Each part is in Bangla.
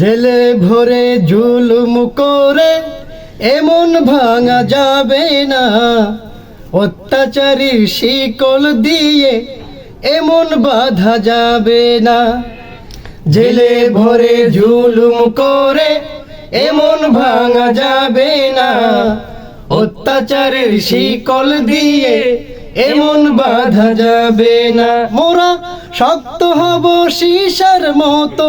জেলে ভরে জুলুম করে এমন ভাঙা যাবে না। অত্যাচারীর শিকল দিয়ে এমন বাধা যাবে না। জেলে ভরে জুলুম করে এমন ভাঙা যাবে না। অত্যাচারের শিকল দিয়ে এমন বাধা যাবে না। মোরা শক্ত হব সীসার মতো।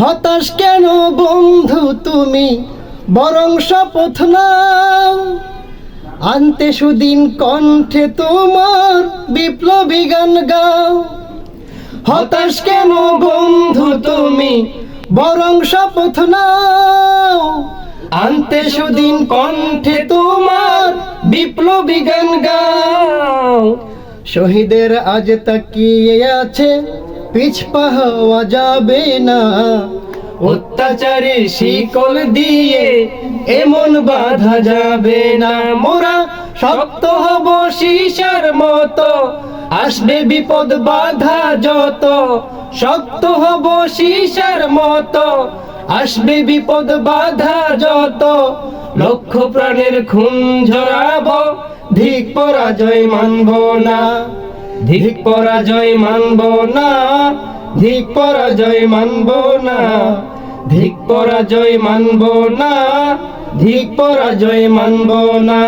হতাশ কেন বন্ধু তুমি? বরং শপথ নাও। আনতে সুদিন কণ্ঠে তোমার বিপ্লবী গান গাও। হতাশ কেন বন্ধু তুমি? বরং শপথ নাও। আনতে সুদিন কণ্ঠে তোমার বিপ্লবী গান গাও। শহীদের আজ তাকিয়ে আছে পিছপা হওয়া যাবে না। অত্যাচারের শিকল দিয়ে এমন বাধা যাবে না। মোরা শক্ত হব সীসার মতো, আসবে বিপদ বাধা যত। শক্ত হব সীসার মতো, আসবে বিপদ বাধা যত। লক্ষ প্রাণের খুন ঝরাবো, ধিক পরাজয় মানব না। ধিক পরাজয় মানব না, ধিক পরাজয় মানব না। ধিক পরাজয় মানব না, ধিক পরাজয় মানব না।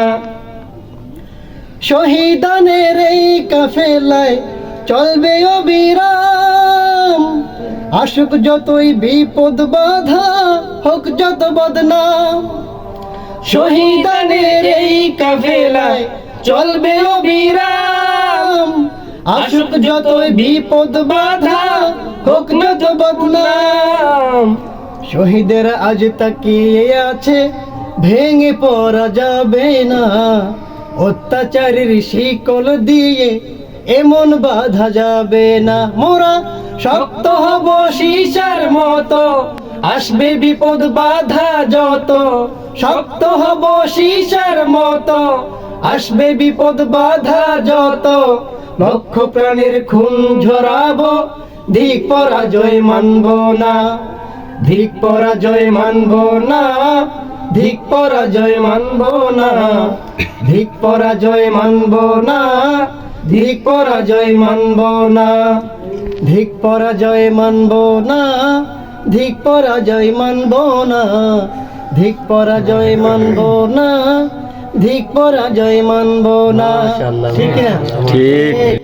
শহীদানের এই কাফেলায় চলবে অবিরাম। আসুক যতই বিপদ বাধা হোক যত বদনাম। শহীদানের এই কাফেলায় চলবে অবিরাম। আসুক যতই বিপদ বাধা হোক যত বদনাম। শহীদের আজ তাকিয়ে আছে, ভেঙে পড়া যাবে না। অত্যাচারীর শিকল দিয়ে এমন বাধা যাবে না। মোরা শক্ত হব সীসার মতো, আসবে বিপদ বাধা যত। শক্ত হব সীসার মতো, আসবে বিপদ বাধা যত। লক্ষ প্রাণের খুন ঝরাবো দিক পরাজয় মানব না। দিক পরাজয় মানব না, ধিক পরাজয় মানব না। ধিক পরাজয় মানব না, ধিক পরাজয় মানব না। ধিক পরাজয় মানব না, ধিক পরাজয় মানব না। ধিক পরাজয় মানব না ধিক পরাজয় মানব না। ঠিক না ঠিক।